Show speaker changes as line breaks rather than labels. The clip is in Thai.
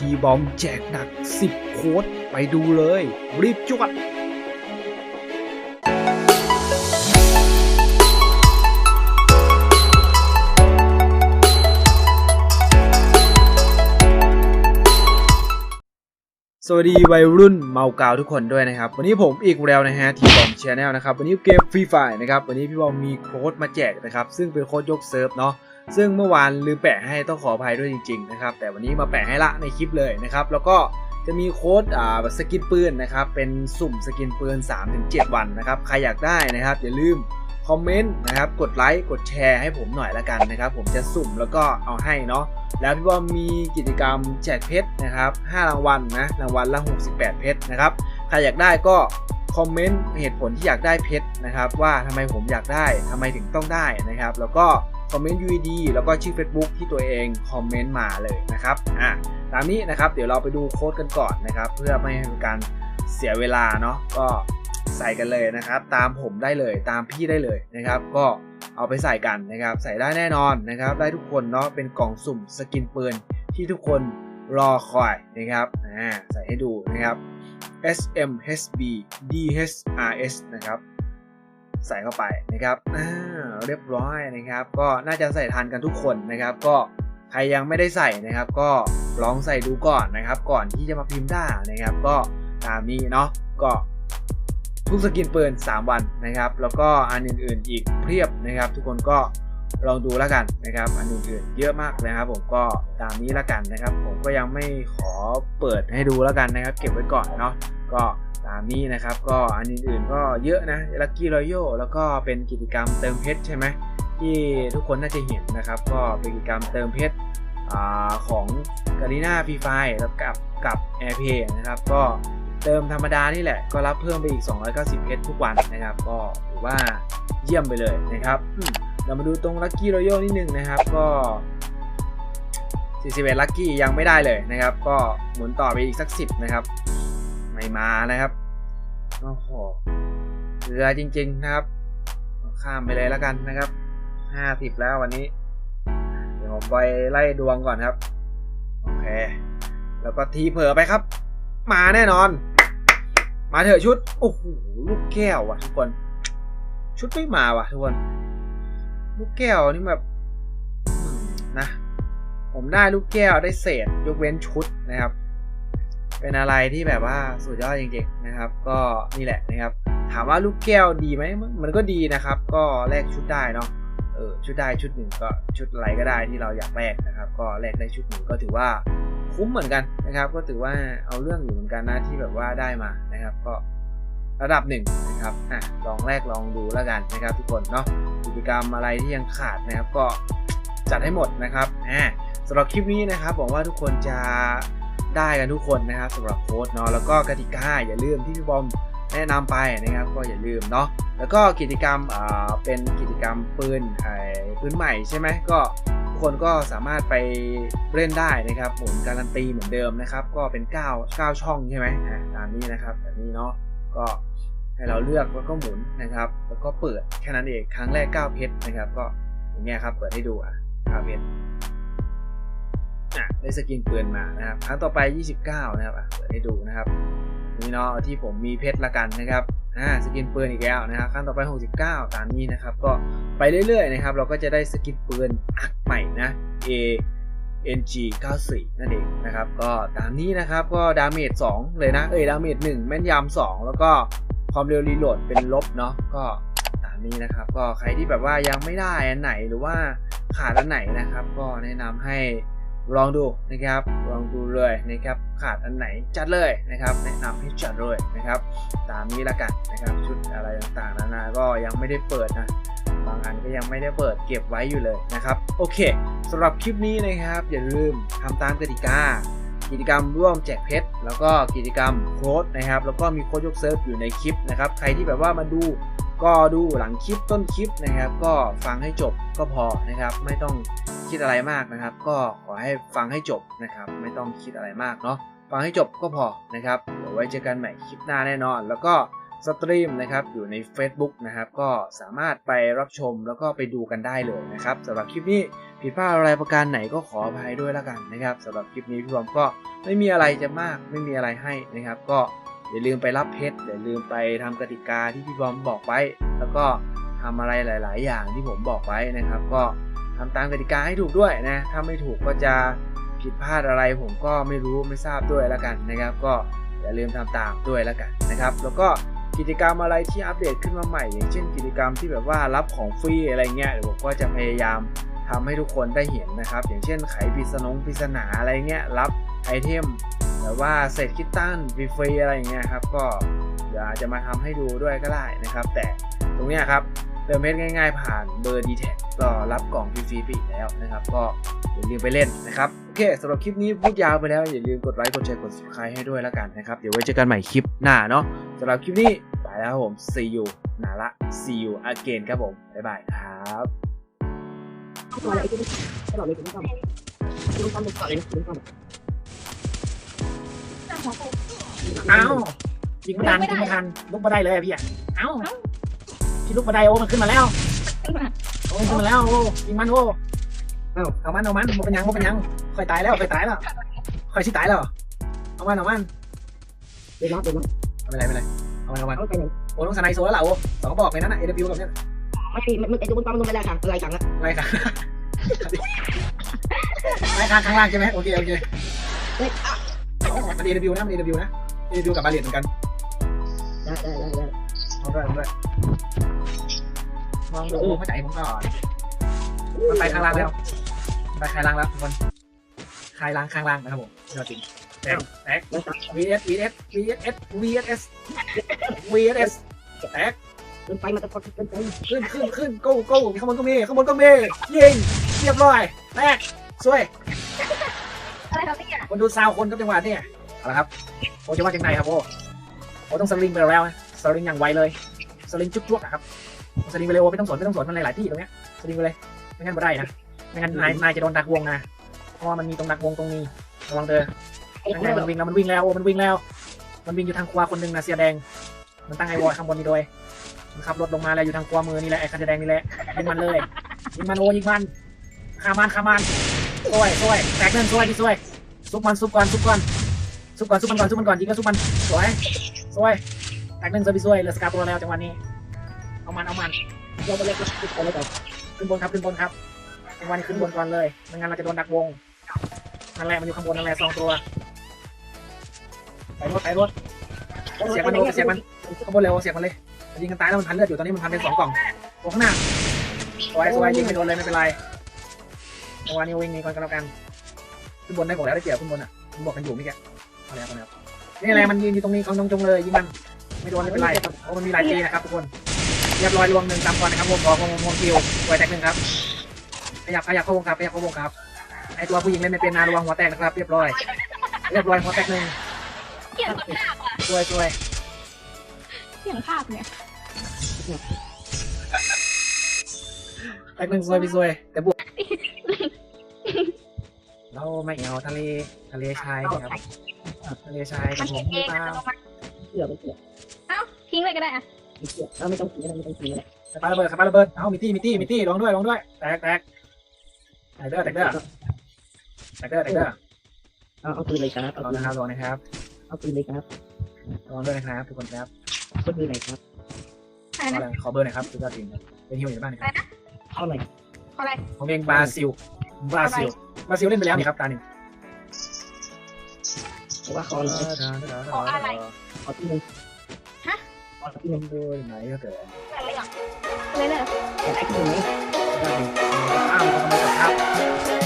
ทีบอมแจกหนัก 10 โค้ดไปดูเลย รีบจวด สวัสดีวัยรุ่นเมากาวทุกคนด้วยนะครับ วันนี้ผมอีกแล้วนะฮะทีบอมชแนลนะครับ วันนี้เกมฟรีไฟนะครับ วันนี้พี่บอมมีโค้ดมาแจกนะครับ ซึ่งเป็นโค้ดยกเซิร์ฟเนาะ ซึ่งเมื่อวานลืมแปะให้ต้องขออภัยด้วยจริงๆนะครับแต่วันนี้มาแปะให้ละในคลิปเลยนะครับแล้วก็จะมีโค้ดอ่าสกินปืนนะครับเป็นสุ่มสกินปืน 3-7 วันนะครับใครอยากได้นะครับอย่าลืมคอมเมนต์นะครับกดไลค์กดแชร์ให้ผมหน่อยละกันนะครับ ผมจะสุ่มแล้วก็เอาให้เนาะแล้วพี่บอมมีกิจกรรมแจกเพชรนะครับ5รางวัลนะรางวัลละ 68 เพชรนะครับใครอยากได้ก็คอมเมนต์เหตุผลที่อยากได้เพชรนะครับว่าทำไมผมอยากได้ทำไมถึงต้องได้นะครับ แล้วก็ คอมเมนต์ UID แล้วก็ชื่อ Facebook ที่ตัวเองคอมเมนต์มาเลยนะครับอะตามนี้นะครับเดี๋ยวเราไปดูโค้ดกันก่อนนะครับ เพื่อไม่ให้เป็นการเสียเวลาเนาะก็ใส่กันเลยนะครับ ตามผมได้เลยตามพี่ได้เลยนะครับ ก็เอาไปใส่กันนะครับ ใส่ได้แน่นอนนะครับ ได้ทุกคนเนาะเป็นกล่องสุ่มสกินปืนที่ทุกคนรอคอยนะครับอ่าใส่ให้ดูนะครับ SMHB DHRS นะครับ ใส่เข้าไปนะครับอ่า เรียบร้อยนะครับ ก็น่าจะใส่ทันกันทุกคนนะครับ ก็ใครยังไม่ได้ใส่นะครับ ก็ลองใส่ดูก่อนนะครับ ก่อนที่จะมาพิมพ์ได้นะครับ ก็ตามนี้เนาะก็ทุกสกินปืน 3 วันนะครับ แล้วก็อันอื่นๆอีกเพียบนะครับ ทุกคนก็ลองดูแล้วกันนะครับ อันอื่นๆเยอะมากนะครับ ผมก็ตามนี้แล้วกันนะครับ ผมก็ยังไม่ขอเปิดให้ดูแล้วกันนะครับ เก็บไว้ก่อนเนาะ ก็ตามนี้นะครับ ก็อันอื่นๆก็เยอะนะลั c กี้รอยัลแล้วก็เป็นกิจกรรมเติมเพชรใช่ไหมที่ทุกคนน่าจะเห็นนะครับ ก็เป็นกิจกรรมเติมเพชรอของกา r ีน่าฟรีไฟแล้วกับกับ AirPay นะครับ ก็เติมธรรมดานี่แหละ ก็รับเพิ่มไปอีก 290 เพชรทุกวันนะครับ ก็ถือว่าเยี่ยมไปเลยนะครับ เรามาดูตรงลั c กี้รอยัลนิดนึงนะครับ ก็41ลัคกี้ยังไม่ได้เลยนะครับ ก็หมุนต่อไปอีกสัก 10 นะครับ ม่มานะครับโอ้โหเรือจริง ๆนะครับ ข้ามไปเลยแล้วกันนะครับห้าสิบแล้ววันนี้ เดี๋ยวผมไปไล่ดวงก่อนครับ โอเค แล้วก็ทีเผลอไปครับ มาแน่นอน มาเถอะชุด โอ้โห ลูกแก้วว่ะทุกคน ชุดไม่มาว่ะทุกคน ลูกแก้วนี่แบบนะ ผมได้ลูกแก้วได้เศษ ยกเว้นชุดนะครับ เป็นอะไรที่แบบว่าสุดยอดจริงๆนะครับ ก็นี่แหละนะครับ ถามว่าลูกแก้วดีไหมมันก็ดีนะครับ ก็แลกชุดได้เนาะเออชุดได้ชุดหนึ่งก็ชุดอะไรก็ได้ที่เราอยากแลกนะครับ ก็แลกได้ชุดหนึ่งก็ถือว่าคุ้มเหมือนกันนะครับ ก็ถือว่าเอาเรื่องอยู่เหมือนกันนะที่แบบว่าได้มานะครับ ก็ระดับหนึ่งนะครับอะลองแรกลองดูแล้วกันนะครับ ทุกคนเนาะกิจกรรมอะไรที่ยังขาดนะครับ ก็จัดให้หมดนะครับอ่าสำหรับคลิปนี้นะครับหวังว่าทุกคนจะ ได้กันทุกคนนะครับสำหรับโค้ดเนาะแล้วก็กติกาอย่าลืมที่พี่บอมแนะนำไปนะครับก็อย่าลืมเนาะแล้วก็กิจกรรมอ่าเป็นกิจกรรมปืนไอ้ปืนใหม่ใช่ไหมก็ทุกคนก็สามารถไปเล่นได้นะครับหมุนการันตีเหมือนเดิมนะครับก็เป็น 9 9 ช่องใช่ไหมอ่าตามนี้นะครับแบบนี้เนาะก็ให้เราเลือกแล้วก็หมุนนะครับ แล้วก็เปิดแค่นั้นเองครั้งแรก 9 เพชรนะครับ ก็อย่างเงี้ยครับเปิดให้ดูอะ9เพชร อะได้สกินปืนมานะครับครั้งต่อไป 29 นะครับเปิดให้ดูนะครับนี่เนาะที่ผมมีเพชรละกันนะครับอ่าสกินปืนอีกแล้วนะครับครั้งต่อไป 69 ตามนี้นะครับ ก็ไปเรื่อยๆนะครับ เราก็จะได้สกินปืนอักใหม่นะ A NG 94นั่นเองนะครับ ก็ตามนี้นะครับก็ดาเมจ2เลยนะเอ้ยดาเมจ1แม่นยำ2แล้วก็ความเร็วรีโหลดเป็นลบเนาะก็ตามนี้นะครับ ก็ใครที่แบบว่ายังไม่ได้อันไหนหรือว่าขาดอันไหนนะครับ ก็แนะนำให้ ลองดูนะครับ ลองดูเลยนะครับ ขาดอันไหนจัดเลยนะครับ แนะนำให้จัดเลยนะครับ ตามนี้ละกันนะครับ ชุดอะไรต่างๆนานา ก็ยังไม่ได้เปิดนะบางอันก็ยังไม่ได้เปิดเก็บไว้อยู่เลยนะครับ โอเคสำหรับคลิปนี้นะครับ อย่าลืมทำตามกติกา กิจกรรมร่วมแจกเพชรแล้วก็กิจกรรมโค้ดนะครับ แล้วก็มีโค้ดยกเซิร์ฟอยู่ในคลิปนะครับ ใครที่แบบว่ามาดูก็ดูหลังคลิปต้นคลิปนะครับ ก็ฟังให้จบก็พอนะครับ ไม่ต้อง คิดอะไรมากนะครับ ก็ขอให้ฟังให้จบนะครับ ไม่ต้องคิดอะไรมากเนาะฟังให้จบก็พอนะครับเดี๋ยวไว้เจอกันใหม่คลิปหน้าแน่นอน แล้วก็สตรีมนะครับอยู่ใน Facebook นะครับ ก็สามารถไปรับชมแล้วก็ไปดูกันได้เลยนะครับสำหรับคลิปนี้ผิดพลาดอะไรประการไหนก็ขออภัยด้วยแล้วกันนะครับสำหรับคลิปนี้พี่บอมก็ไม่มีอะไรจะมากไม่มีอะไรให้นะครับ ก็อย่าลืมไปรับเพชรอย่าลืมไปทำกติกาที่พี่บอมบอกไว้ แล้วก็ทำอะไรหลาย ๆ อย่างที่ผมบอกไว้นะครับ ก็ ทำตามกติกาให้ถูกด้วยนะ ถ้าไม่ถูกก็จะผิดพลาดอะไรผมก็ไม่รู้ไม่ทราบด้วยแล้วกันนะครับ ก็อย่าลืมทำตามด้วยแล้วกันนะครับ แล้วก็กิจกรรมอะไรที่อัปเดตขึ้นมาใหม่ อย่างเช่น กิจกรรมที่แบบว่ารับของฟรีอะไรเงี้ยเดี๋ยวผมก็จะพยายามทำให้ทุกคนได้เห็นนะครับ อย่างเช่นไขปริศนงปริศนาอะไรเงี้ยรับไอเทมแบบว่าเศษคิตตันฟรีอะไรเงี้ยครับก็เดี๋ยวอาจจะมาทำให้ดูด้วยก็ได้นะครับ แต่ตรงเนี้ยครับ เติมเพชรง่ายๆ ผ่านเบอร์ d t แท็ก็รับกล่องฟรีๆไปอีกแล้วนะครับ ก็อย่าลืมไปเล่นนะครับ โอเคสำหรับคลิปนี้พูดยาวไปแล้ว อย่าลืมกดไลค์กดแชร์กด subscribe ให้ด้วยแล้วกันนะครับ เดี๋ยวไว้เจอกันใหม่คลิปหน้าเนาะสำหรับคลิปนี้ไปแล้วครับผม see you นาละ see you again ครับผม บ๊ายบายครับ
ตัวอะไรที่ไม่อเลยคุณผู้ชมคุณผู้ชมตลอดเลยคุณผู้ชม
อ้าวยิงไม่ทันยิงไม่ทันลุกมาได้เลยพี่อะเอ้า พี่ลุกมาได้โอ้มันขึ้นมาแล้วโอ้มันขึ้นมาแล้วโอ้ยิงมันโอ้เอ้าเอามันเอามันมันเป็นยังมันเป็นยังค่อยตายแล้วค่อยตายแล้วค่อยสิตายแล้วเอามันเอามัน
เดี๋ยวนะเดี๋ยวนะ
ไม่เป็นไรไม่เป็นไรเอามันเอามัน
เอาไปไหน
โอ้ต้องสไนโซแล้วล่ะโอ้สองกระบอกเลยนั่นน่ะ AW กับเนี่ย
ไม่ไม่ไม่ไอ้ตัวบนปั๊มลงไปแล้วค่ะอะไรสั่งละ
อะไรกันอะไรข้างข้างล่างใช่ไหมโอเคโอเค
เฮ้ย
มัน AW นะมัน AW นะ AW กับบาเลตเหมือนกัน
ได้ได้ได้ ได้
มองด้วยมองด้วยมองดูเข้าใจผมก่อนมันไปข้างล่างแล้วมันไปข้างล่างแล้วทุกคนคลายล่างข้างล่างนะครับผมยอดจริงแตกแตก
แล้วสั่ง
VS VS VS VS VS แตก
เดินไปมันจะพอเดินไป
ขึ้นขึ้นขึ้น go go ข้างบนก็มีข้างบนก็มียิงเรียบร้อยแตกสวย
อะไรครับเนี่ย
คนดูซาวคนกับจังหวะเนี่ยเอาละครับโอ้จะว่าจังไงครับโอ้โอ้ต้องสลิงไปแล้วนะ สลิงอย่างไวเลยสลิงจุ๊บๆอะครับสลิงไปเลยโอ้ไม่ต้องสนไม่ต้องสนมันหลายๆที่ตรงเนี้ยสลิงไปเลยไม่งั้นไม่ได้นะไม่งั้นนายนายจะโดนดักวงนะเพราะว่ามันมีตรงดักวงตรงนี้ระวังเด้อ
ไอ้
นั่น
คน
ไง
นั้
มันวิ่งแล้วมันวิ่งแล้วโอ้มันวิ่งแล้ว มันวิ่งอยู่ทางขวาคนหนึ่งนะเสียแดง มันตั้งไอวอลข้างบนนี่โดยมันขับรถลงมาแล้วอยู่ทางขวามือนี่แหละไอ้คันเสียแดงนี่แหละยิงมันเลยยิงมันโอ้ยิงมันขามันขามันสวยสวยแตกเดินสวยที่สวยซุปมันซุปก่อนซุปก่อนซุปก่อนซุปมันก่อนซุปมันก่อนยิงก็ซุปมันสวยสวยแตกหนึ่งเซอร์บิสวยเลือสกาตัวแล้วจังหวะนี้ เอามันเอามัน
เราไปเล็กก็ติดอะไรต่อน
ขึ้นบนครับขึ้นบนครับจังหวะนี้ขึ้นบนก่อนเลยไม่งั้นเราจะโดนดักวงนั่นแหละมันอยู่ข้างบนนั่นแหละสองตัวไปรถไปรถเสียงมันโดนเสียงมันข้างบนเร็วเสียงมันเลยยิงกันตายแล้วมันพันเลือดอยู่ตอนนี้มันพันเป็นสองกล่องตัวข้างหน้าสวยสวยยิงไม่โดนเลยไม่เป็นไรจังหวะนี้วิ่งหนีก่อนก็แล้วกันขึ้นบนได้บอกแล้วได้เปรียบขึ้นบนอะผมบอกกันอยู่เมื่อกี้เอาแล้วเอาแล้วนี่อะไรมันยืนอยู่ตรงนี้เขาจงเลยยิงมัน ไม่โดนไม่เป็นไรเพราะมันมีหลายตีนะครับทุกคน เรียบร้อยรวมหนึ่งตามก่อนนะครับวงกองวงวงคิวไวแตกหนึ่งครับขยับขยับเข้าวงครับขยับเข้าวงครับไอตัวผู้หญิงเล่นไม่เป็นนาระวังหัวแตกนะครับ เรียบร้อย เรียบร้อยหัวแตกหนึ่ง
เขียนภาพอะ
ช่วยช่วย
เขียนภาพเนี่ย
แตกหนึ่งช่วยพี่ช่วยแต่บวกเราไม่เอาทะเลทะเลชายนะครับทะเลชายกั
มั
บ
น
ผ
เขีย
ม
น
ห
เอ
รืองเปล่า
อัตโนมัติ
เชื่อไม่เชื่อ
เอ้าทิ้งเลยก็ได้อะ
ไม่เชื่อเราไม่ต้องกินอะไรไม่ต้องกินอะไร
สปาระเบิดสปาระเบิด เอามีตี้มีตี้มีตี้ลองด้วยลองด้วย แตกแตกแตกเด้อแตกเด้อแตกเด้อแตกเด้อ
เอาเอาปืนเลยครับเอา
ลอง
ปืน
นะครับลองนะครับ
เอาปืนเลยครับ
ลองด้วยนะครับทุกคนครับ
ปืนไหนครับ
อะไร
ขอ
นะ
เลยขอเบอร์หน่อยครับคุณยอดทีมครับเป็นฮิวอยู่บ้านนะครับ
เอาหน่อย
ขออะไร
ผมเองบราซิลบราซิลบราซิลเล่นไปแล้วนี่ครับตาหนึ่ง
เพราะว่าคออะไร ขอที่นึ่งขอที่นึง
ด้วยไหนก็เกิด
อะไรอะเลยเลย
แต่ไอ้ที่หนึ่งนี้
ได้อ้าวมันกำลังจะทั
บ